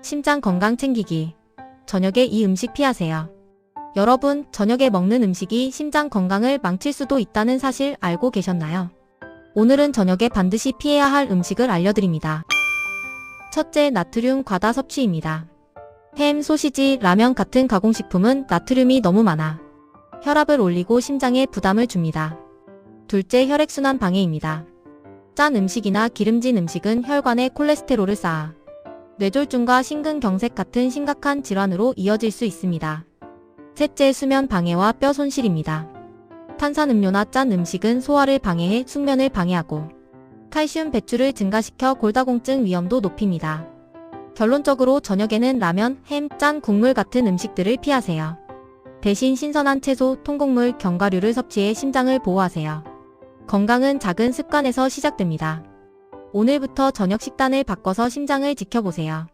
심장 건강 챙기기. 저녁에 이 음식 피하세요. 여러분, 저녁에 먹는 음식이 심장 건강을 망칠 수도 있다는 사실 알고 계셨나요? 오늘은 저녁에 반드시 피해야 할 음식을 알려드립니다. 첫째, 나트륨 과다 섭취입니다. 햄, 소시지, 라면 같은 가공식품은 나트륨이 너무 많아 혈압을 올리고 심장에 부담을 줍니다. 둘째, 혈액순환 방해입니다. 짠 음식이나 기름진 음식은 혈관에 콜레스테롤을 쌓아 뇌졸중과 심근경색 같은 심각한 질환으로 이어질 수 있습니다. 셋째, 수면 방해와 뼈 손실입니다. 탄산음료나 짠 음식은 소화를 방해해 숙면을 방해하고 칼슘 배출을 증가시켜 골다공증 위험도 높입니다. 결론적으로 저녁에는 라면, 햄, 짠 국물 같은 음식들을 피하세요. 대신 신선한 채소, 통곡물, 견과류를 섭취해 심장을 보호하세요. 건강은 작은 습관에서 시작됩니다. 오늘부터 저녁 식단을 바꿔서 심장을 지켜보세요.